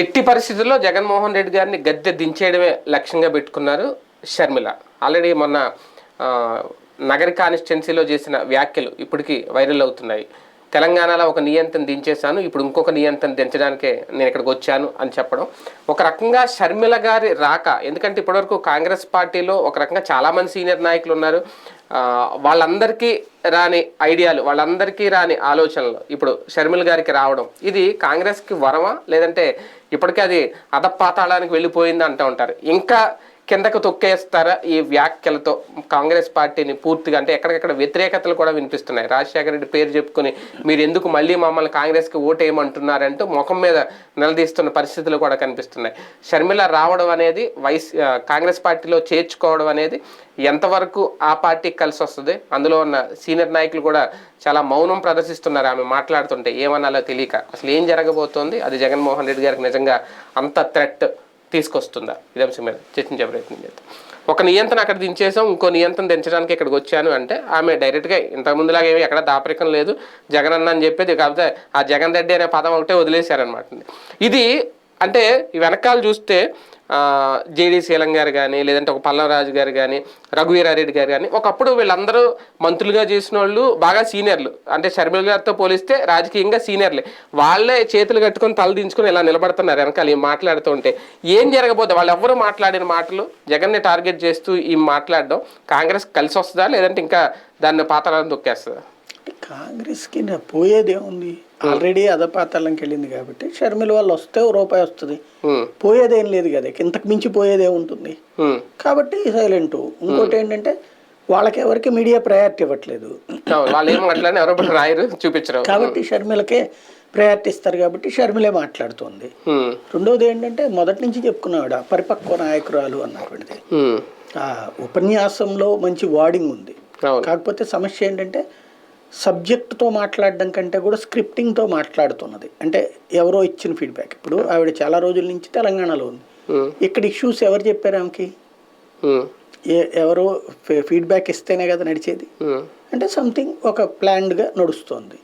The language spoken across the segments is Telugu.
ఎట్టి పరిస్థితుల్లో జగన్మోహన్ రెడ్డి గారిని గద్దె దించేయడమే లక్ష్యంగా పెట్టుకున్నారు షర్మిల. ఆల్రెడీ మొన్న నగర కాన్స్టిట్యున్సీలో చేసిన వ్యాఖ్యలు ఇప్పటికీ వైరల్ అవుతున్నాయి. తెలంగాణలో ఒక నియంత్రణ దించేశాను ఇప్పుడు ఇంకొక నియంత్రణ దించడానికే నేను ఇక్కడికి వచ్చాను అని చెప్పడం. ఒక రకంగా షర్మిల గారి రాక ఎందుకంటే ఇప్పటివరకు కాంగ్రెస్ పార్టీలో ఒక రకంగా చాలామంది సీనియర్ నాయకులు ఉన్నారు. వాళ్ళందరికీ రాని ఐడియాలు వాళ్ళందరికీ రాని ఆలోచనలు ఇప్పుడు షర్మిల గారికి రావడం ఇది కాంగ్రెస్కి వరమా? లేదంటే ఇప్పటికే అది అధపాతాళానికి వెళ్ళిపోయింది అంటూ ఉంటారు. ఇంకా కిందకు తొక్కేస్తారా ఈ వ్యాఖ్యలతో కాంగ్రెస్ పార్టీని పూర్తిగా అంటే ఎక్కడికక్కడ వ్యతిరేకతలు కూడా వినిపిస్తున్నాయి. రాజశేఖర రెడ్డి పేరు చెప్పుకొని మీరు ఎందుకు మళ్ళీ మమ్మల్ని కాంగ్రెస్కి ఓటేయమంటున్నారంటూ ముఖం మీద నిలదీస్తున్న పరిస్థితులు కూడా కనిపిస్తున్నాయి. షర్మిల రావడం అనేది వైస్ కాంగ్రెస్ పార్టీలో చేర్చుకోవడం అనేది ఎంతవరకు ఆ పార్టీకి కలిసి వస్తుంది? అందులో ఉన్న సీనియర్ నాయకులు కూడా చాలా మౌనం ప్రదర్శిస్తున్నారు ఆమె మాట్లాడుతుంటే. ఏమనాలో తెలియక. అసలు ఏం జరగబోతోంది? అది జగన్మోహన్ రెడ్డి గారికి నిజంగా అంత థ్రెట్ తీసుకొస్తుందా? ఇది అంశం మీద చర్చించే ప్రయత్నం చేద్దాం. ఒక నియంత్రణ అక్కడ దించేసాం ఇంకో నియంత్రణ దించడానికి ఇక్కడికి వచ్చాను అంటే ఆమె డైరెక్ట్గా ఇంతకు ఏమి ఎక్కడ దాపరికం లేదు. జగన్ అన్న అని చెప్పేది కాకపోతే ఆ జగన్ రెడ్డి అనే పదం ఒకటే వదిలేశారనమాట ఇది అంటే వెనకాల చూస్తే జేడీ శీలం గారు కానీ లేదంటే ఒక పల్లవరాజు గారు కానీ రఘువీరారెడ్డి గారు కానీ ఒకప్పుడు వీళ్ళందరూ మంత్రులుగా చేసిన వాళ్ళు బాగా సీనియర్లు. అంటే షర్మిల గారితో పోలిస్తే రాజకీయంగా సీనియర్లే. వాళ్ళే చేతులు కట్టుకొని తలదించుకొని ఇలా నిలబడుతున్నారు వెనకాల ఈ మాట్లాడుతూ ఉంటే ఏం జరగబోతుంది వాళ్ళు ఎవరు మాట్లాడిన మాటలు జగన్ని టార్గెట్ చేస్తూ ఈ మాట్లాడడం కాంగ్రెస్ కలిసి వస్తుందా లేదంటే ఇంకా దాన్ని పాత్రలను దొక్కేస్తుందా? కాంగ్రెస్కి నా పోయేదేముంది ఆల్రెడీ అధపాతాళంకి వెళ్ళింది కాబట్టి షర్మిల వాళ్ళు వస్తే ఓ రూపాయి వస్తుంది. పోయేదేం లేదు కదా ఇంతకు మించి పోయేదే ఉంటుంది. కాబట్టి సైలెంట్. ఇంకోటి ఏంటంటే వాళ్ళకి ఎవరికి మీడియా ప్రయారిటీ ఇవ్వట్లేదు. రాయరు చూపించరు. కాబట్టి షర్మిలకే ప్రయారిటీ ఇస్తారు కాబట్టి షర్మిలే మాట్లాడుతుంది. రెండోది ఏంటంటే మొదటి నుంచి చెప్పుకున్నాడు పరిపక్వ నాయకురాలు అన్నటువంటిది. ఉపన్యాసంలో మంచి వార్డింగ్ ఉంది. కాకపోతే సమస్య ఏంటంటే సబ్జెక్ట్తో మాట్లాడడం కంటే కూడా స్క్రిప్టింగ్తో మాట్లాడుతున్నది. అంటే ఎవరో ఇచ్చిన ఫీడ్బ్యాక్. ఇప్పుడు ఆవిడ చాలా రోజుల నుంచి తెలంగాణలో ఉంది. ఇక్కడ ఇష్యూస్ ఎవరు చెప్పారు ఆమెకి? ఎవరో ఫీడ్బ్యాక్ ఇస్తేనే కదా నడిచేది? అంటే సంథింగ్ ఒక ప్లాన్డ్గా నడుస్తుంది.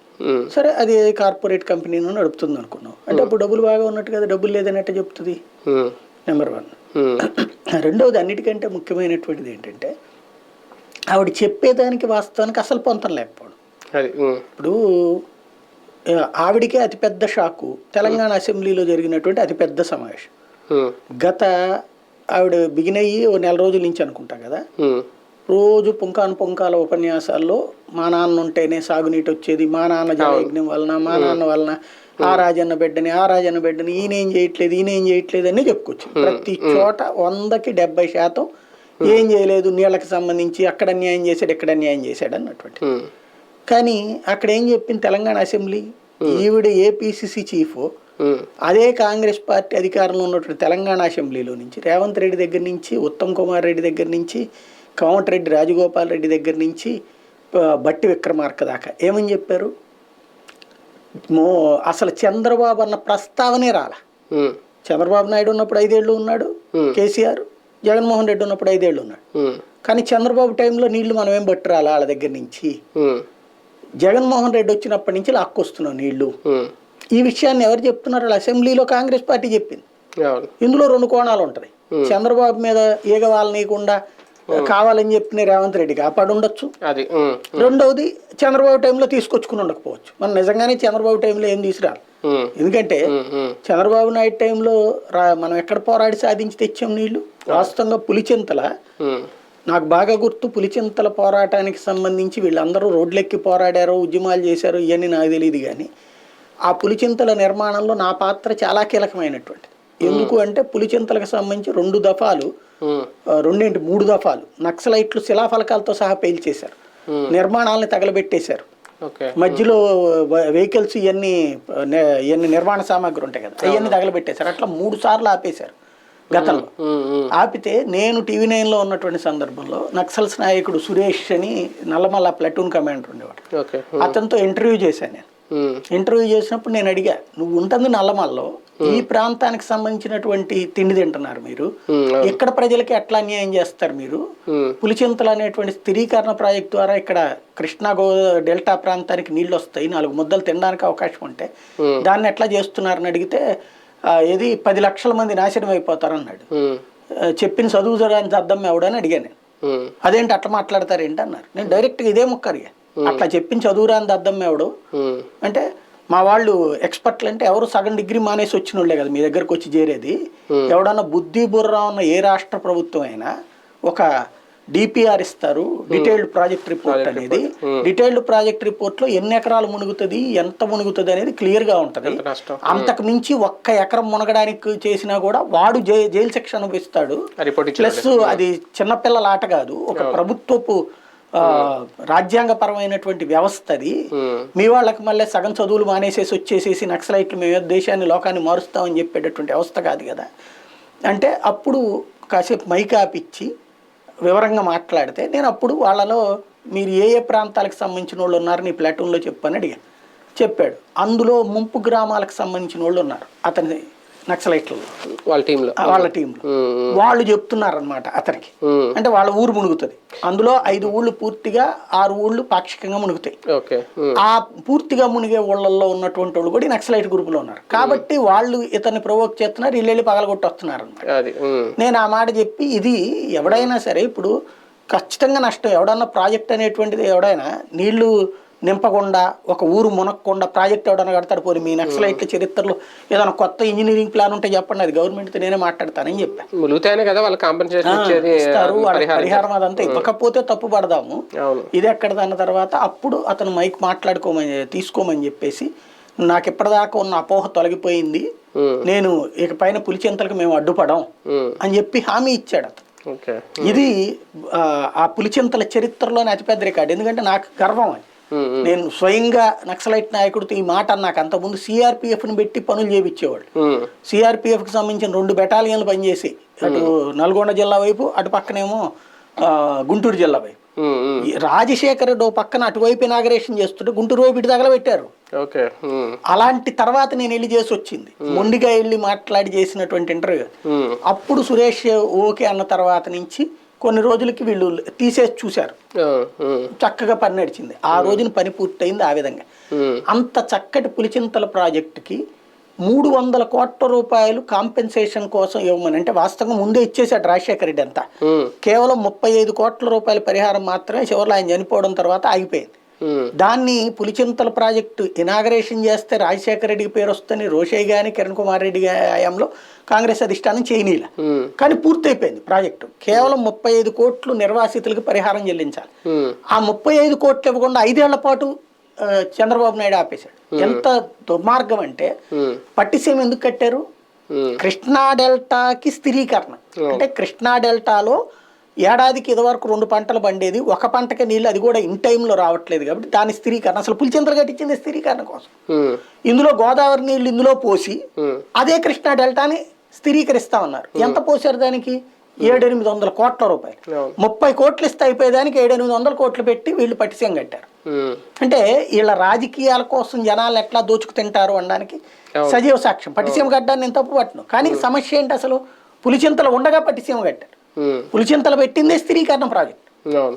సరే అది కార్పొరేట్ కంపెనీను నడుపుతుంది అనుకున్నాం అంటే అప్పుడు డబ్బులు బాగా ఉన్నట్టు కదా డబ్బులు లేదన్నట్టు చెప్తుంది? Number one. రెండవది అన్నిటికంటే ముఖ్యమైనటువంటిది ఏంటంటే ఆవిడ చెప్పేదానికి వాస్తవానికి అసలు పొంతం లేకపోవడం. అది ఇప్పుడు ఆవిడికే అతిపెద్ద షాకు. తెలంగాణ అసెంబ్లీలో జరిగినటువంటి అతిపెద్ద సమావేశం. గత ఆవిడ బిగిన్ అయ్యి ఓ నెల రోజుల నుంచి అనుకుంటా కదా? రోజు పుంకాను పుంకాల ఉపన్యాసాల్లో మా నాన్న ఉంటేనే సాగునీటి వచ్చేది. మా నాన్న జలయజ్ఞం వలన మా నాన్న వలన ఆ రాజన్న బిడ్డని ఆ రాజన్న బిడ్డని ఈయన చేయట్లేదు ఈయన చేయట్లేదు అని చెప్పుకొచ్చింది ప్రతి చోట వందకి డెబ్బై శాతం ఏం చేయలేదు నీళ్ళకి సంబంధించి అక్కడ అన్యాయం చేశాడు ఇక్కడ అన్యాయం చేశాడు అన్నటువంటి. కానీ అక్కడ ఏం చెప్పింది తెలంగాణ అసెంబ్లీ? ఈవిడ ఏపీసీసీ చీఫ్. అదే కాంగ్రెస్ పార్టీ అధికారంలో ఉన్నటువంటి తెలంగాణ అసెంబ్లీలో నుంచి రేవంత్ రెడ్డి దగ్గర నుంచి ఉత్తమ్ కుమార్ రెడ్డి దగ్గర నుంచి కోమటిరెడ్డి రాజగోపాల్ రెడ్డి దగ్గర నుంచి బట్టి విక్రమార్క దాకా. ఏమని చెప్పారు? అసలు చంద్రబాబు అన్న ప్రస్తావనే రాల. చంద్రబాబు నాయుడు ఉన్నప్పుడు ఐదేళ్ళు ఉన్నాడు. కేసీఆర్ జగన్మోహన్ రెడ్డి ఉన్నప్పుడు ఐదేళ్ళు ఉన్నాడు. కానీ చంద్రబాబు టైంలో నీళ్ళు మనం ఏం బట్టి రాలా వాళ్ళ దగ్గర నుంచి? జగన్మోహన్ రెడ్డి వచ్చినప్పటి నుంచి లాక్కొస్తున్నాం నీళ్ళు. ఈ విషయాన్ని ఎవరు చెప్తున్నారు? అసెంబ్లీలో కాంగ్రెస్ పార్టీ చెప్పింది. ఇందులో రెండు కోణాలు ఉంటాయి. చంద్రబాబు మీద ఈగ వాళ్ళనీయకుండా కావాలని చెప్పిన రేవంత్ రెడ్డి కాపాడు ఉండొచ్చు. అది రెండవది చంద్రబాబు టైంలో తీసుకొచ్చుకుని ఉండకపోవచ్చు. మనం నిజంగానే చంద్రబాబు టైంలో ఏం తీసుకురాలి? ఎందుకంటే చంద్రబాబు నాయుడు టైంలో రా మనం ఎక్కడ పోరాడి సాధించి తెచ్చాం నీళ్ళు? వాస్తవంగా పులిచింతల నాకు బాగా గుర్తు పులిచింతల పోరాటానికి సంబంధించి వీళ్ళందరూ రోడ్లెక్కి పోరాడారు ఉద్యమాలు చేశారు ఇవన్నీ నాకు తెలియదు కానీ ఆ పులిచింతల నిర్మాణంలో నా పాత్ర చాలా కీలకమైనటువంటి ఎందుకు అంటే పులిచింతలకు సంబంధించి రెండు దఫాలు రెండేంటి మూడు దఫాలు నక్సలైట్లు శిలాఫలకాలతో సహా పేల్చేశారు నిర్మాణాలని తగలబెట్టేశారు. మధ్యలో వెహికల్స్ ఇవన్నీ ఇవన్నీ నిర్మాణ సామాగ్రి ఉంటాయి కదా అవన్నీ తగలబెట్టేశారు. అట్లా మూడు సార్లు ఆపేశారు. గతంలో. ఆపితే నేను టీవీ నైన్లో ఉన్నటువంటి సందర్భంలో నక్సల్స్ నాయకుడు సురేష్ అని నల్లమల్ల ప్లటూన్ కమాండర్ ఉండేవాడు. అతనితో ఇంటర్వ్యూ చేశాను నేను. ఇంటర్వ్యూ చేసినప్పుడు నేను అడిగా నువ్వు ఉంటుంది నల్లమల్లో ఈ ప్రాంతానికి సంబంధించినటువంటి తిండి తింటున్నారు మీరు. ఇక్కడ ప్రజలకి ఎట్లా అన్యాయం చేస్తారు మీరు? పులిచింతలు అనేటువంటి స్థిరీకరణ ప్రాజెక్ట్ ద్వారా ఇక్కడ కృష్ణా గో డెల్టా ప్రాంతానికి నీళ్ళు వస్తాయి నాలుగు ముద్దలు తినడానికి అవకాశం ఉంటే దాన్ని ఎట్లా చేస్తున్నారని అడిగితే ఏది పది లక్షల మంది నాశనం అయిపోతారన్నాడు. చెప్పిన చదువు చదవని అర్థం ఎవడని అడిగాను అదేంటి అట్లా మాట్లాడతారేంటి అన్నారు. నేను డైరెక్ట్గా ఇదే ముక్కరిగా అట్లా చెప్పిన చదువురాని అర్థం ఎవడు? అంటే మా వాళ్ళు ఎక్స్పర్ట్లు అంటే ఎవరు సగం డిగ్రీ మానేసి వచ్చిన వాళ్ళే కదా మీ దగ్గరకు వచ్చి చేరేది. ఎవడన్నా బుద్ధి బుర్ర ఉన్న ఏ రాష్ట్ర ప్రభుత్వం అయినా ఒక డిపిఆర్ ఇస్తారు డీటెయిల్డ్ ప్రాజెక్ట్ రిపోర్ట్ అనేది. డీటెయిల్డ్ ప్రాజెక్ట్ రిపోర్ట్లో ఎన్ని ఎకరాలు మునుగుతుంది ఎంత మునుగుతుంది అనేది క్లియర్గా ఉంటది నష్టం. అంతకు మించి ఒక్క ఎకరం మునగడానికి చేసినా కూడా వాడు జై జైలు శిక్ష అనుభవిస్తాడు. ప్లస్ అది చిన్నపిల్లల ఆట కాదు ఒక ప్రభుత్వపు ఆ, రాజ్యాంగపరమైనటువంటి వ్యవస్థ అది మీ వాళ్ళకి మళ్ళీ సగం చదువులు మానేసేసి వచ్చేసేసి నక్సలైట్లు మేము దేశాన్ని లోకాన్ని మారుస్తామని చెప్పేటటువంటి వ్యవస్థ కాదు కదా. అంటే అప్పుడు కాసేపు మైక్ ఆపిచ్చి వివరంగా మాట్లాడితే నేను అప్పుడు వాళ్ళలో మీరు ఏ ఏ ప్రాంతాలకు సంబంధించిన వాళ్ళు ఉన్నారు నీ ప్లాటూన్లో చెప్పని అడిగాను. చెప్పాడు. అందులో ముంపు గ్రామాలకు సంబంధించిన వాళ్ళు ఉన్నారు. అతని నక్సలైట్లలో వాళ్ళ టీంలో. వాళ్ళ టీంలో. వాళ్ళు చెప్తున్నారనమాట అతనికి. అంటే వాళ్ళ ఊరు మునుగుతుంది. అందులో ఐదు ఊళ్ళు పూర్తిగా ఆరు ఊళ్ళు పాక్షికంగా మునుగుతాయి. ఆ పూర్తిగా మునిగే ఊళ్ళల్లో ఉన్నటువంటి వాళ్ళు కూడా నక్సలైట్ గ్రూపులో ఉన్నారు. కాబట్టి వాళ్ళు ఇతన్ని ప్రొవోక్ చేస్తున్నారు వెళ్ళి పగలగొట్టి వస్తున్నారు అనమాట నేను ఆ మాట చెప్పి ఇది ఎవడైనా సరే ఇప్పుడు ఖచ్చితంగా నష్టం. ఎవడన్నా ప్రాజెక్ట్ అనేటువంటిది ఎవడైనా నీళ్ళు నింపకుండా ఒక ఊరు మునక్కుండా ప్రాజెక్ట్ ఎవడన్నా కడతాడు పోయి మీ నక్సలైట్ల చరిత్రలో ఏదైనా కొత్త ఇంజనీరింగ్ ప్లాన్ ఉంటే చెప్పండి అది గవర్నమెంట్తో నేనే మాట్లాడతానని చెప్పాను కదా వాళ్ళ కాంపెన్సేషన్ ఇచ్చేది ఇస్తారు వాళ్ళకి పరిహారం అదంతా ఇవ్వకపోతే తప్పు పడదాము ఇది ఎక్కడదన్న తర్వాత అప్పుడు అతను మైక్ మాట్లాడుకోమని తీసుకోమని చెప్పేసి నాకు ఇప్పటిదాకా ఉన్న అపోహ తొలగిపోయింది. నేను ఇక పైన పులిచింతలకు మేము అడ్డుపడం అని చెప్పి హామీ ఇచ్చాడు అతను. ఇది ఆ, పులిచింతల చరిత్రలోనే అతిపెద్ద రికార్డు. ఎందుకంటే నాకు గర్వం అది. ఉమ్, నేను స్వయంగా నక్సలైట్ నాయకుడితో ఈ మాట నాకు అంతకుముందు సిఆర్పిఎఫ్ని పెట్టి పనులు చేయించేవాళ్ళు సిఆర్పిఎఫ్కి సంబంధించిన రెండు బెటాలియన్లు పనిచేసి అటు నల్గొండ జిల్లా వైపు అటు పక్కనేమో గుంటూరు జిల్లా వైపు. రాజశేఖర్ రెడ్డి ఓ పక్కన అటువైపు ఇనాగరేషన్ చేస్తుంటే గుంటూరు వైపు ఇటు తగలబెట్టారు అలాంటి తర్వాత నేను వెళ్ళి చేసి వచ్చింది. మొండిగా వెళ్ళి మాట్లాడి చేసినటువంటి ఇంటర్వ్యూ అప్పుడు సురేష్ ఓకే అన్న తర్వాత నుంచి కొన్ని రోజులకి వీళ్ళు తీసేసి చూశారు. చక్కగా పని నడిచింది. ఆ రోజున పని పూర్తయింది ఆ విధంగా. అంత చక్కటి పులిచింతల ప్రాజెక్టుకి మూడు వందల కోట్ల రూపాయలు కాంపెన్సేషన్ కోసం ఇవ్వమని అంటే వాస్తవంగా ముందే ఇచ్చేసాడు రాజశేఖర రెడ్డి అంతా. కేవలం ముప్పై ఐదు కోట్ల రూపాయల పరిహారం మాత్రమే చివరిలో ఆయన చనిపోవడం తర్వాత ఆగిపోయింది. దాన్ని పులిచింతల ప్రాజెక్టు ఇనాగరేషన్ చేస్తే రాజశేఖర రెడ్డికి పేరు వస్తుంది రోషయ్య గాని కిరణ్ కుమార్ రెడ్డి హయాంలో కాంగ్రెస్ అధిష్టానం చేయనీల. కానీ పూర్తయిపోయింది ప్రాజెక్టు. కేవలం ముప్పై ఐదు కోట్లు నిర్వాసితులకు పరిహారం చెల్లించాలి. ఆ ముప్పై ఐదు కోట్లు ఇవ్వకుండా ఐదేళ్ళ పాటు చంద్రబాబు నాయుడు ఆపేశాడు. ఎంత దుర్మార్గం అంటే పట్టిసీమ ఎందుకు కట్టారు? కృష్ణా డెల్టాకి స్థిరీకరణ. అంటే కృష్ణా డెల్టాలో ఏడాదికి ఇదివరకు రెండు పంటలు పండేది. ఒక పంటకి నీళ్ళు అది కూడా ఇన్ టైంలో రావట్లేదు కాబట్టి దాని స్థిరీకరణ. అసలు పులిచింతలు కట్టించింది స్థిరీకరణ కోసం. ఇందులో గోదావరి నీళ్ళు ఇందులో పోసి అదే కృష్ణా డెల్టాని స్థిరీకరిస్తా ఉన్నారు. ఎంత పోసారు దానికి? ఏడెనిమిది వందల కోట్ల రూపాయలు. ముప్పై కోట్లు ఇస్తే అయిపోయేదానికి ఏడెనిమిది వందల కోట్లు పెట్టి వీళ్ళు పట్టిసీమ కట్టారు. అంటే వీళ్ళ రాజకీయాల కోసం జనాలు ఎట్లా దోచుకు తింటారు అనడానికి. సజీవ సాక్ష్యం. పట్టిసీమ కట్టడాన్ని నేను తప్పు పట్టను కానీ సమస్య ఏంటి అసలు? పులిచింతలు ఉండగా పట్టిసీమ కట్టారు. పులిచింతలు పెట్టిందే స్థిరీకరణ ప్రాజెక్ట్.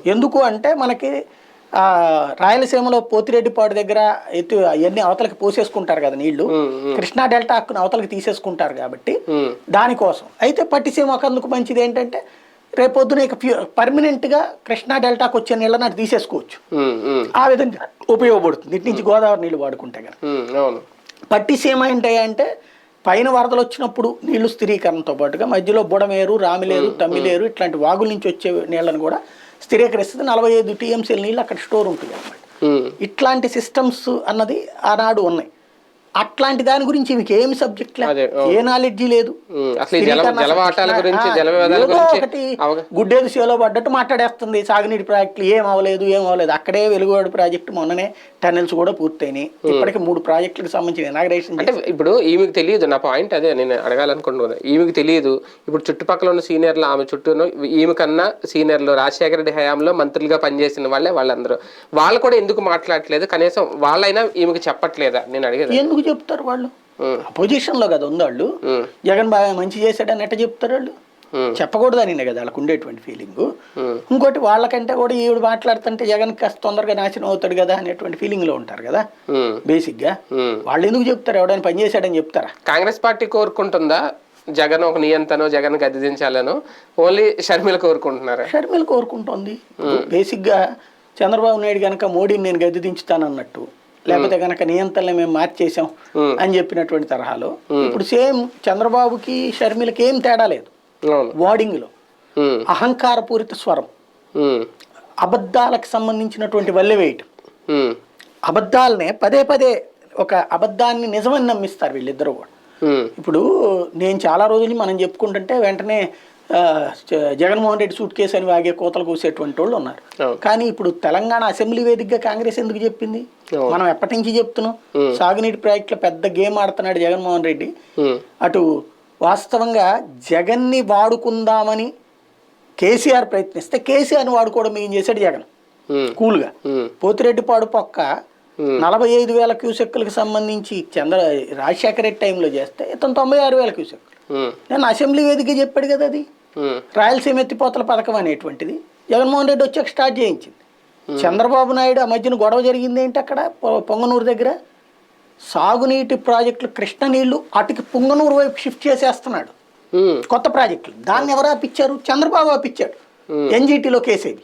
ఎందుకు అంటే మనకి ఆ, రాయలసీమలో పోతిరెడ్డిపాడు దగ్గర ఎత్తు అవన్నీ అవతలకి పోసేసుకుంటారు కదా నీళ్ళు. కృష్ణా డెల్టా హక్కును అవతలకి తీసేసుకుంటారు కాబట్టి దానికోసం. అయితే పట్టిసీమ అందుకు మంచిది ఏంటంటే రేపొద్దున ఇక ఫ్యూ- పర్మనెంట్గా కృష్ణా డెల్టాకు వచ్చే నీళ్ళని అది తీసేసుకోవచ్చు. ఆ విధంగా ఉపయోగపడుతుంది. ఇటు నుంచి గోదావరి నీళ్ళు వాడుకుంటే కనుక అవును. పట్టిసీమ ఏంటంటే పైన వరదలు వచ్చినప్పుడు నీళ్ళు స్థిరీకరణతో పాటుగా మధ్యలో బుడమేరు రామిలేరు తమ్మిలేరు ఇట్లాంటి వాగుల నుంచి వచ్చే నీళ్ళని కూడా స్థిరీకరిస్తుంది. నలభై ఐదు టీఎంసీల నీళ్ళు అక్కడ స్టోర్ ఉంటుంది అన్నమాట. ఉమ్, ఇట్లాంటి సిస్టమ్స్ అన్నది ఆనాడు ఉన్నాయి. అట్లాంటి దాని గురించి మీకు ఏమి సబ్జెక్ట్ ఏ నాలెడ్జి లేదు. ఒకటి గుడ్డేది సేలో పడ్డట్టు మాట్లాడేస్తుంది. సాగునీటి ప్రాజెక్టులు ఏం అవ్వలేదు ఏం అవ్వలేదు అక్కడే వెలుగువాడు ప్రాజెక్టు మొన్ననే టన్నెల్స్ కూడా పూర్తయినాయి. ఇప్పటికి మూడు ప్రాజెక్టులకు సంబంధించిన ఇనాగ్రేషన్ అంటే ఇప్పుడు ఈమెకు తెలియదు నా పాయింట్ అదే నేను అడగాలనుకుంటున్నాను. ఈమెకు తెలియదు ఇప్పుడు చుట్టుపక్కల ఉన్న సీనియర్లు ఆమె చుట్టూ ఈమె కన్నా సీనియర్లు రాజశేఖర రెడ్డి హయాంలో మంత్రులుగా పనిచేసిన వాళ్ళే వాళ్ళందరూ. వాళ్ళు కూడా ఎందుకు మాట్లాడట్లేదు? కనీసం వాళ్ళైనా ఈమెకు చెప్పట్లేదా? నేను అడిగేది. ఎందుకు చెప్తారు వాళ్ళు. ఉమ్, అపోజిషన్లో కదా ఉంది వాళ్ళు ఉమ్, జగన్ బాగా మంచి చేశాడని ఎట్ట చెప్తారు వాళ్ళు. చెప్పకూడదని కదా వాళ్ళకు ఉండేటువంటి ఫీలింగ్ ఇంకోటి వాళ్ళకంటే కూడా ఈవిడ మాట్లాడుతుంటే జగన్ కాస్త తొందరగా నాశనం అవుతాడు కదా అనేటువంటి ఫీలింగ్లో ఉంటారు కదా. బేసిక్గా. వాళ్ళు ఎందుకు చెప్తారు? ఎవడైనా పని చేశాడని చెప్తారా? కాంగ్రెస్ పార్టీ కోరుకుంటుందా? జగన్ ఒక నియంతనో జగన్ గద్దె దించాలను? ఓన్లీ షర్మిల కోరుకుంటున్నారా? షర్మిల కోరుకుంటోంది. బేసిక్గా చంద్రబాబు నాయుడు గనక మోడీని నేను గద్దె దించుతానన్నట్టు. లేకపోతే గనక నియంత్రణలు మేము మార్చేసాం అని చెప్పినటువంటి తరహాలో ఇప్పుడు సేమ్ చంద్రబాబుకి షర్మిలకి ఏం తేడా లేదు. వార్డింగ్లో అహంకారపూరిత స్వరం. అబద్ధాలకు సంబంధించినటువంటి వల్లె వేయటం. అబద్ధాలనే పదే పదే ఒక అబద్ధాన్ని నిజమని నమ్మిస్తారు వీళ్ళిద్దరూ కూడా. ఇప్పుడు నేను చాలా రోజులు మనం చెప్పుకుంటుంటే వెంటనే జగన్మోహన్ రెడ్డి సూట్ కేసు అని వాగే కోతలు కూసేటువంటి వాళ్ళు ఉన్నారు. కానీ ఇప్పుడు తెలంగాణ అసెంబ్లీ వేదికగా కాంగ్రెస్ ఎందుకు చెప్పింది. మనం ఎప్పటి నుంచి చెప్తున్నాం? సాగునీటి ప్రాజెక్టులో పెద్ద గేమ్ ఆడుతున్నాడు జగన్మోహన్ రెడ్డి. అటు వాస్తవంగా జగన్ని వాడుకుందామని కేసీఆర్ ప్రయత్నిస్తే కేసీఆర్ని వాడుకోవడం ఏం చేశాడు జగన్? కూల్గా. పోతిరెడ్డిపాడు పక్క. నలభై ఐదు వేల క్యూసెక్కులకు సంబంధించి చంద్ర రాజశేఖర రెడ్డి టైంలో చేస్తే ఇతను తొంభై ఆరు వేల క్యూసెక్కులు. నేను అసెంబ్లీ వేదిక చెప్పాడు కదా అది? రాయలసీమ ఎత్తిపోతల పథకం అనేటువంటిది. జగన్మోహన్ రెడ్డి వచ్చాక స్టార్ట్ చేయించింది. చంద్రబాబు నాయుడు ఆ మధ్యన గొడవ జరిగింది ఏంటి అక్కడ? పొంగనూరు దగ్గర? సాగునీటి ప్రాజెక్టులు కృష్ణ నీళ్ళు అటుకి పొంగనూరు వైపు షిఫ్ట్ చేసేస్తున్నాడు. ఉమ్, కొత్త ప్రాజెక్టులు. దాన్ని ఎవరు ఆపిచ్చారు? చంద్రబాబు ఆపిచ్చాడు. ఎన్జీటీలో కేసేవి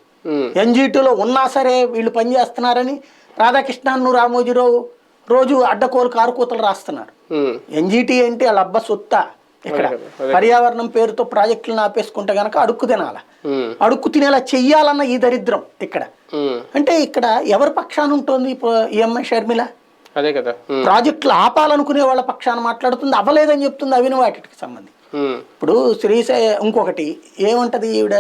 ఎన్జీటీలో ఉన్నా సరే వీళ్ళు పనిచేస్తున్నారని రాధాకృష్ణన్ను రామోజీరావు రోజు అడ్డకోలు కారుకూతలు రాస్తున్నారు. ఎన్జీటీ అంటే వాళ్ళ అబ్బ సొత్త. ఇక్కడ. పర్యావరణం పేరుతో ప్రాజెక్టులను ఆపేసుకుంటే గనక అడుక్కు తినాల? అడుక్కు తినేలా చెయ్యాలన్న ఈ దరిద్రం ఇక్కడ. అంటే ఇక్కడ ఎవరి పక్షాన ఉంటుంది ఈఎంఐ షర్మిల? అదే కదా ప్రాజెక్టులు ఆపాలనుకునే వాళ్ళ పక్షాన మాట్లాడుతుంది అవ్వలేదని చెప్తుంది అవిన వాటికి సంబంధించి. ఇప్పుడు శ్రీశై ఇంకొకటి ఏమంటది ఈవిడ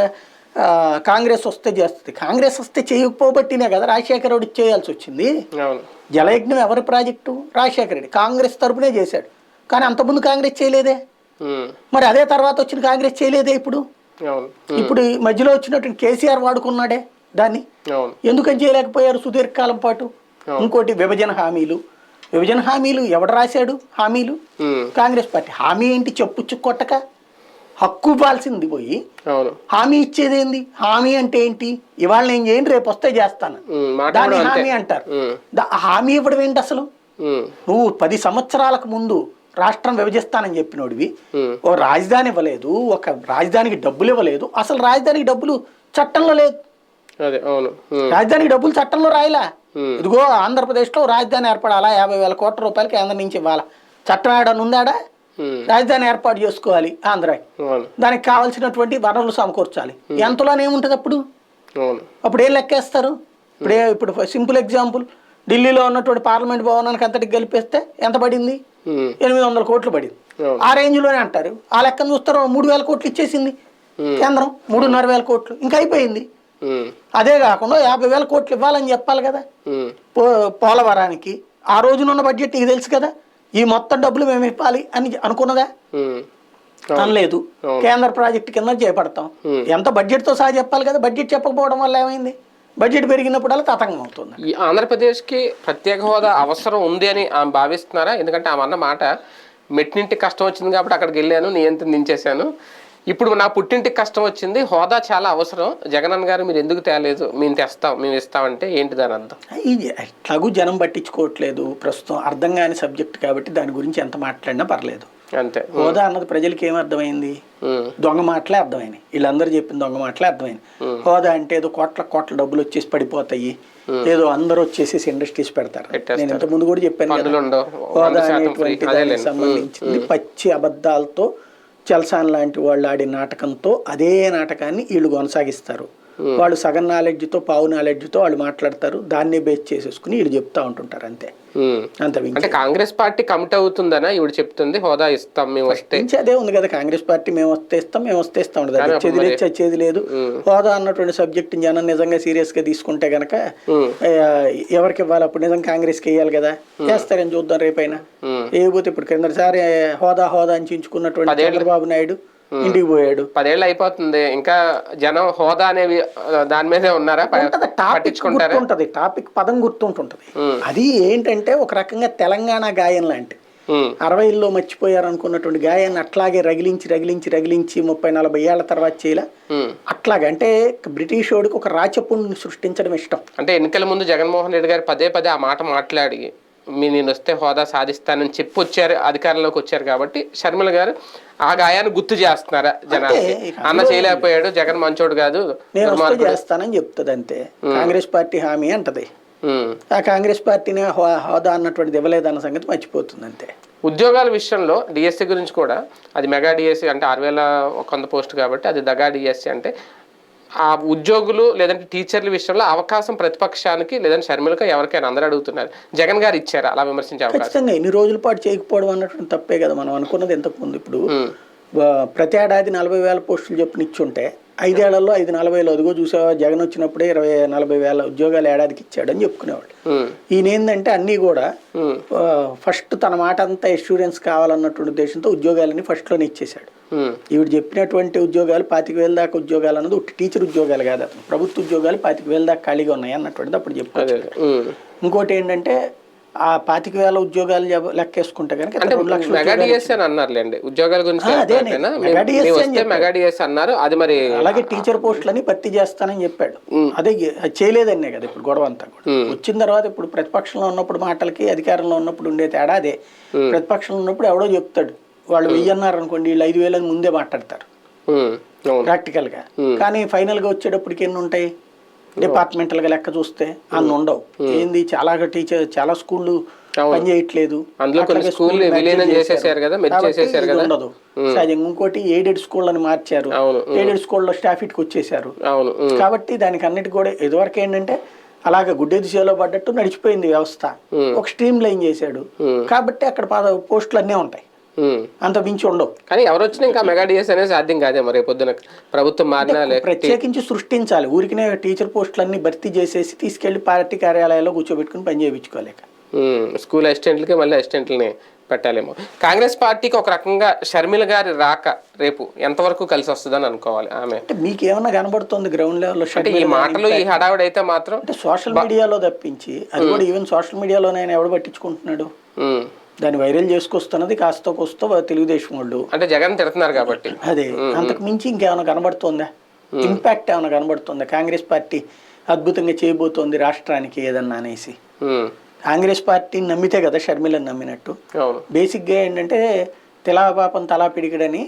కాంగ్రెస్ వస్తే చేస్తుంది. కాంగ్రెస్ వస్తే చేయకపోబట్టినే కదా రాజశేఖర రెడ్డి చేయాల్సి వచ్చింది. జలయజ్ఞం ఎవరి ప్రాజెక్టు? రాజశేఖర రెడ్డి. కాంగ్రెస్ తరపునే చేశాడు. కానీ అంతకుముందు కాంగ్రెస్ చేయలేదే. మరి అదే తర్వాత వచ్చిన కాంగ్రెస్ చేయలేదే ఇప్పుడు? ఇప్పుడు ఈ మధ్యలో వచ్చినటువంటి కేసీఆర్ వాడుకున్నాడే దాన్ని? ఎందుకని చేయలేకపోయారు సుదీర్ఘకాలం పాటు? ఇంకోటి విభజన హామీలు. విభజన హామీలు ఎవడు రాశాడు హామీలు? కాంగ్రెస్ పార్టీ. హామీ ఏంటి చెప్పు కొట్టక? హక్కు ఇవ్వాల్సింది పోయి. హామీ ఇచ్చేదేంది? హామీ అంటే ఏంటి? ఇవాళ నేను చేయను రేపు వస్తే చేస్తాను. దాన్ని హామీ అంటారు. హామీ ఇవ్వడం ఏంటి అసలు? నువ్వు పది సంవత్సరాలకు ముందు రాష్ట్రం విభజిస్తానని చెప్పినోడివి. ఓ రాజధాని ఇవ్వలేదు ఒక రాజధానికి డబ్బులు ఇవ్వలేదు అసలు రాజధానికి డబ్బులు చట్టంలో లేదు రాజధానికి డబ్బులు చట్టంలో రాయలా. ఇదిగో ఆంధ్రప్రదేశ్లో రాజధాని ఏర్పడాలా? యాభై వేల కోట్ల రూపాయలు కేంద్రం నుంచి ఇవ్వాలా? చట్టం ఏడని ఉందాడా? రాజధాని ఏర్పాటు చేసుకోవాలి ఆంధ్రాకి అవును. దానికి కావాల్సినటువంటి వనరులు సమకూర్చాలి. ఎంతలోనే ఏముంటుంది అప్పుడు? అప్పుడు ఏం లెక్కేస్తారు? ఇప్పుడే ఇప్పుడు సింపుల్ ఎగ్జాంపుల్. ఢిల్లీలో ఉన్నటువంటి పార్లమెంట్ భవనానికి అంతటికి కలిపేస్తే ఎంత పడింది? ఎనిమిది వందల కోట్లు పడింది. ఆ రేంజ్లోనే అంటారు. ఆ లెక్కను చూస్తారు? మూడు వేల కోట్లు ఇచ్చేసింది కేంద్రం. మూడున్నర వేల కోట్లు. ఇంకా అయిపోయింది. అదే కాకుండా యాభై వేల కోట్లు ఇవ్వాలని చెప్పాలి కదా. పోలవరానికి. ఆ రోజునున్న బడ్జెట్ నీకు తెలుసు కదా? ఈ మొత్తం డబ్బులు మేము ఇవ్వాలి అని అనుకున్నదా? అనలేదు. కేంద్ర ప్రాజెక్టు కింద చేపడతాం. ఎంత బడ్జెట్తో సహా చెప్పాలి కదా? బడ్జెట్ చెప్పకపోవడం వల్ల ఏమైంది? బడ్జెట్ పెరిగినప్పుడల్లా తతంగం అవుతుంది. ఈ ఆంధ్రప్రదేశ్కి ప్రత్యేక హోదా అవసరం ఉంది అని ఆమె భావిస్తున్నారా? ఎందుకంటే ఆమె అన్న మాట మెట్టినింటికి కష్టం వచ్చింది కాబట్టి అక్కడికి వెళ్ళాను నియంత్రణ దించేశాను. ఇప్పుడు నా పుట్టింటికి కష్టం వచ్చింది హోదా చాలా అవసరం. జగనన్న గారు మీరు ఎందుకు తేలేదు? మేము తెస్తాం మేము ఇస్తామంటే ఏంటి దాని అర్థం? ఇది ఎట్లాగూ జనం పట్టించుకోవట్లేదు. ప్రస్తుతం అర్థం కాని సబ్జెక్ట్ కాబట్టి దాని గురించి ఎంత మాట్లాడినా పర్లేదు. అంతే. హోదా అన్నది ప్రజలకి ఏం అర్థమైంది? ఉమ్, దొంగ మాటలే అర్థమైనాయి. వీళ్ళందరూ చెప్పిన దొంగ మాటలే అర్థమైంది హోదా అంటే ఏదో కోట్ల కోట్ల డబ్బులు వచ్చేసి పడిపోతాయి. ఏదో అందరూ వచ్చేసేసి ఇండస్ట్రీస్ పెడతారు. నేను ఇంత ముందు కూడా చెప్పాను హోదా అనేటువంటి దానికి సంబంధించింది. పచ్చి అబద్ధాలతో చల్సాన్ లాంటి వాళ్ళు ఆడిన నాటకంతో అదే నాటకాన్ని వీళ్ళు కొనసాగిస్తారు. వాళ్ళు సగం నాలెడ్జ్తో పావు నాలెడ్జ్తో వాళ్ళు మాట్లాడతారు. దాన్నే బేస్ చేసేసుకుని వీళ్ళు చెప్తా ఉంటుంటారు అంతే. అంత అంటే కాంగ్రెస్ పార్టీ కమిట్ అవుతుందనా? ఇవిడ చెప్తుంది హోదా ఇస్తాం మేము వస్తే. అదే ఉంది కదా కాంగ్రెస్ పార్టీ మేము వస్తే ఇస్తాం మేము వస్తే ఇస్తాం ఉండదు. వచ్చేది లేదు చచ్చేది లేదు. హోదా అన్నటువంటి సబ్జెక్ట్ జనం నిజంగా సీరియస్గా తీసుకుంటే గనక ఎవరికి ఇవ్వాలి? అప్పుడు నిజం కాంగ్రెస్కి వేయాలి కదా. వేస్తారని చూద్దాం రేపైనా. వేయకపోతే ఇప్పుడు కిందసారి హోదా హోదా అని చించుకున్నటువంటి చంద్రబాబు నాయుడు ఇంటికి పోయాడు. పదేళ్ళు అయిపోతుంది. ఇంకా జనం హోదా అనేవి దాని మీదే ఉన్నారా? టాపిక్ గుర్తుంటది. టాపిక్ పదం గుర్తుంటుంటది. ఉమ్. అది ఏంటంటే ఒక రకంగా తెలంగాణ గాయం లాంటి. ఉమ్, అరవైల్లో మర్చిపోయారు అనుకున్నటువంటి గాయాన్ని అట్లాగే రగిలించి రగిలించి రగిలించి ముప్పై నలభై ఏళ్ళ తర్వాత చేయలే. అట్లాగే అంటే బ్రిటిష్ వాడికి ఒక రాచపుణ్ణి సృష్టించడం ఇష్టం. అంటే ఎన్నికల ముందు జగన్మోహన్ రెడ్డి గారు పదే పదే ఆ మాట మాట్లాడి మీ నేను వస్తే హోదా సాధిస్తానని చెప్పి వచ్చారు అధికారంలోకి వచ్చారు కాబట్టి షర్మిల గారు ఆ గాయాన్ని గుర్తు చేస్తున్నారా జనాలకి? ఇక అన్న చేయలేకపోయాడు జగన్ మంచోడు కాదు నేను చేస్తానని చెప్తుంది అంతే. కాంగ్రెస్ పార్టీ హామీ అంటది. ఆ కాంగ్రెస్ పార్టీని హోదా అన్నటువంటిది ఇవ్వలేదన్న సంగతి మర్చిపోతుంది అంతే. ఉద్యోగాల విషయంలో డిఎస్సి గురించి కూడా అది మెగా డిఎస్సి అంటే ఆరు వేల కొంత పోస్ట్ కాబట్టి అది దగా డిఎస్సి అంటే ఆ ఉద్యోగులు లేదంటే టీచర్ల విషయంలో అవకాశం ప్రతిపక్షానికి లేదంటే షర్మిలకు ఎవరికైనా అందరూ అడుగుతున్నారు. జగన్ గారు ఇచ్చారా? అలా విమర్శించే అవకాశం? ఖచ్చితంగా ఇన్ని రోజుల పాటు చేయకపోవడం అన్నటువంటి తప్పే కదా. మనం అనుకున్నది ఇంతకు ముందు ఇప్పుడు ప్రతి ఏడాది నలభై వేల పోస్టులు చొప్పున ఇచ్చుంటే ఐదేళ్ళలో ఐదు నలభైలో అదిగో చూసావా? జగన్ వచ్చినప్పుడే ఇరవై నలభై వేల ఉద్యోగాలు ఏడాదికి ఇచ్చాడని చెప్పుకునేవాళ్ళు. ఉమ్, ఈయన ఏంటంటే అన్నీ కూడా ఫస్ట్ తన మాట అంతా ఎష్యూరెన్స్ కావాలన్నటువంటి ఉద్దేశంతో ఉద్యోగాలని ఫస్ట్లోనే ఇచ్చేశాడు. ఈవిడ చెప్పినటువంటి ఉద్యోగాలు పాతిక వేల దాకా ఉద్యోగాలు అన్నది ఉట్టి టీచర్ ఉద్యోగాలు కాదు అతను. ప్రభుత్వ ఉద్యోగాలు పాతిక వేల దాకా ఖాళీగా ఉన్నాయి అన్నటువంటిది అప్పుడు చెప్పుకోవచ్చు. ఉమ్. ఇంకోటి ఏంటంటే ఆ పాతిక వేల ఉద్యోగాలు లెక్కేసుకుంటే కనుక రెండు లక్షల మెగా డిఎస్సి అని అన్నారులేండి. ఉద్యోగాల గురించి మెగా డిఎస్సి అన్నారు అది మరి అలాగే టీచర్ పోస్టులని భర్తీ చేస్తానని చెప్పాడు. అదే అది చేయలేదన్నే కదా ఇప్పుడు గొడవ అంతా కూడా. వచ్చిన తర్వాత ఇప్పుడు ప్రతిపక్షంలో ఉన్నప్పుడు మాటలకి అధికారంలో ఉన్నప్పుడు ఉండే తేడా అదే. ప్రతిపక్షంలో ఉన్నప్పుడు ఎవడో చెప్తాడు. వాళ్ళు వెయ్యి అన్నారు అనుకోండి వీళ్ళు ఐదు వేలని ముందే మాట్లాడతారు. ప్రాక్టికల్గా కానీ ఫైనల్గా వచ్చేటప్పటికి ఎన్ని ఉంటాయి? డిపార్ట్మెంటల్గా లెక్క చూస్తే అన్ని ఉండవు. ఏంది? చాలా టీచర్ చాలా స్కూళ్ళు పని చేయట్లేదు. అందులో కొన్ని అట్లాగే స్కూల్ స్కూళ్ళు విలీనం merge చేసేసారు కదా మెర్జ్ కాబట్టి చేసేసారు ఇది కదా. ఉండదు. సహజంగా ఇంకోటి ఎయిడెడ్ స్కూళ్ళని మార్చారు. అవును. ఎయిడెడ్ స్కూల్లో స్టాఫ్ ఇట్కి వచ్చేసారు. కాబట్టి దానికి అన్నిటి కూడా ఇదివరకు ఏంటంటే అలాగే గుడ్డే దిశలో పడ్డట్టు నడిచిపోయింది వ్యవస్థ. ఒక స్ట్రీమ్ లైన్ చేశాడు. కాబట్టి అక్కడ పోస్టులు అన్నీ ఉంటాయి. అంత మించి ఉండవు. కానీ ఎవరు వచ్చినా ఇంకా మెగా డిఎస్ అనేది సాధ్యం కాదే మరి పొద్దున ప్రభుత్వం మారినా ప్రత్యేకించి సృష్టించాలి. ఊరికినే టీచర్ పోస్టులన్నీ భర్తీ చేసేసి తీసుకెళ్ళి పార్టీ కార్యాలయాల్లో కూర్చోబెట్టుకుని పని చేయించుకోలేక. స్కూల్ అసిస్టెంట్లకి మళ్ళీ అసిస్టెంట్లని పెట్టాలేమో. కాంగ్రెస్ పార్టీకి ఒక రకంగా షర్మిల గారి రాక రేపు ఎంతవరకు కలిసి వస్తుందని అనుకోవాలి ఆమె. అంటే మీకు ఏమన్నా కనబడుతుంది గ్రౌండ్ లెవెల్లో అంటే ఈ మాటలు ఈ హడావుడి అయితే మాత్రం అంటే సోషల్ మీడియాలో తప్పించి అది కూడా ఈవెన్ సోషల్ మీడియాలో నేను ఎవడు పట్టించుకుంటున్నాడు? దాన్ని వైరల్ చేసుకొస్తున్నది కాస్త కోస్తో తెలుగుదేశం వాళ్ళు. అంటే జగన్ తిడుతున్నారు కాబట్టి. అదే అంతకు మించి ఇంకేమైనా కనబడుతుందా? ఇంపాక్ట్ ఏమైనా కనబడుతుందా? కాంగ్రెస్ పార్టీ అద్భుతంగా చేయబోతోంది రాష్ట్రానికి ఏదన్నా అనేసి. కాంగ్రెస్ పార్టీని నమ్మితే కదా షర్మిలని నమ్మినట్టు. బేసిక్గా ఏంటంటే తెలా పాపం తలా పిడికిడని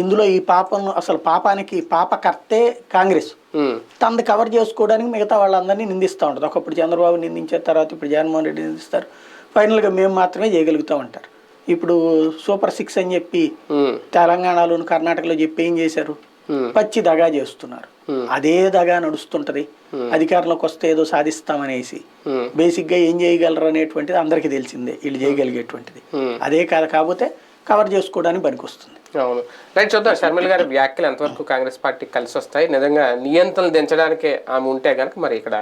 ఇందులో ఈ పాపం అసలు పాపానికి పాపకర్తే కాంగ్రెస్. ఉమ్, తనది కవర్ చేసుకోవడానికి మిగతా వాళ్ళందరినీ నిందిస్తూ ఉంటుంది. ఒకప్పుడు చంద్రబాబు నిందించిన తర్వాత ఇప్పుడు జగన్మోహన్ రెడ్డి నిందిస్తారు. ఫైనల్గా మేము మాత్రమే చేయగలుగుతూ ఉంటారు. ఇప్పుడు సూపర్ సిక్స్ అని చెప్పి తెలంగాణలోను కర్ణాటకలో చెప్పి ఏం చేశారు. పచ్చి దగా చేస్తున్నారు. అదే దగా నడుస్తుంటది. అధికారంలోకి వస్తే ఏదో సాధిస్తామనేసి. బేసిక్గా ఏం చేయగలరు అనేటువంటిది అందరికీ తెలిసిందే. వీళ్ళు చేయగలిగేటువంటిది. అదే కాదు కాకపోతే కవర్ చేసుకోవడానికి పనికొస్తుంది. అవును. రైట్ చూద్దాం షర్మిల గారి వ్యాఖ్యలు ఎంతవరకు కాంగ్రెస్ పార్టీకి కలిసి వస్తాయి నిజంగా నియంత్రణలు దించడానికి ఆమె ఉంటే కనుక మరి ఇక్కడ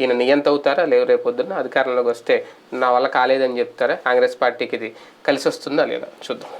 ఈయన నియంత అవుతారా? లేవు రేపు పొద్దున్న అధికారంలోకి వస్తే నా వల్ల కాలేదని చెప్తారా? కాంగ్రెస్ పార్టీకి ఇది కలిసి వస్తుందా లేదా? చూద్దాం.